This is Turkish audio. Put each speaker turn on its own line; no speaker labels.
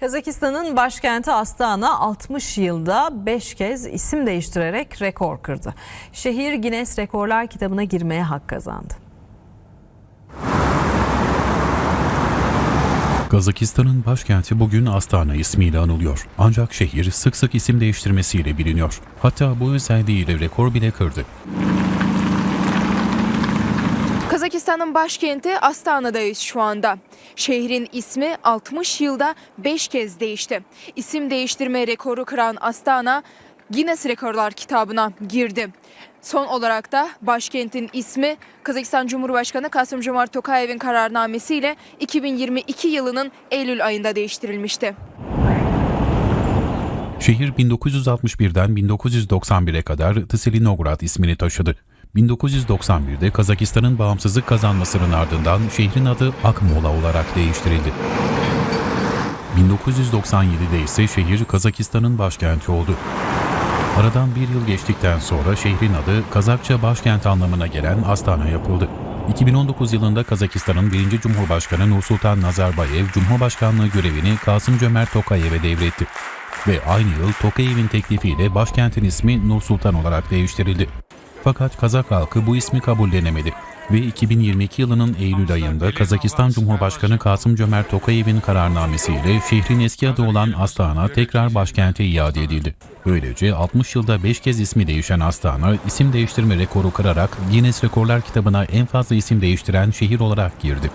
Kazakistan'ın başkenti Astana 60 yılda 5 kez isim değiştirerek rekor kırdı. Şehir Guinness Rekorlar kitabına girmeye hak kazandı.
Kazakistan'ın başkenti bugün Astana ismiyle anılıyor. Ancak şehir sık sık isim değiştirmesiyle biliniyor. Hatta bu özelliğiyle rekor bile kırdı.
Kazakistan'ın başkenti Astana'dayız şu anda. Şehrin ismi 60 yılda 5 kez değişti. İsim değiştirme rekoru kıran Astana Guinness Rekorlar kitabına girdi. Son olarak da başkentin ismi Kazakistan Cumhurbaşkanı Kasım Jomart Tokayev'in kararnamesiyle 2022 yılının Eylül ayında değiştirilmişti.
Şehir 1961'den 1991'e kadar Tsilinograd ismini taşıdı. 1991'de Kazakistan'ın bağımsızlık kazanmasının ardından şehrin adı Akmola olarak değiştirildi. 1997'de ise şehir Kazakistan'ın başkenti oldu. Aradan bir yıl geçtikten sonra şehrin adı Kazakça başkent anlamına gelen Astana yapıldı. 2019 yılında Kazakistan'ın 1. Cumhurbaşkanı Nursultan Nazarbayev Cumhurbaşkanlığı görevini Kasım Cömert Tokayev'e devretti. Ve aynı yıl Tokayev'in teklifiyle başkentin ismi Nur Sultan olarak değiştirildi. Fakat Kazak halkı bu ismi kabullenemedi ve 2022 yılının Eylül ayında Kazakistan Cumhurbaşkanı Kasım Cömert Tokayev'in kararnamesiyle şehrin eski adı olan Astana tekrar başkente iade edildi. Böylece 60 yılda 5 kez ismi değişen Astana, isim değiştirme rekoru kırarak Guinness Rekorlar kitabına en fazla isim değiştiren şehir olarak girdi.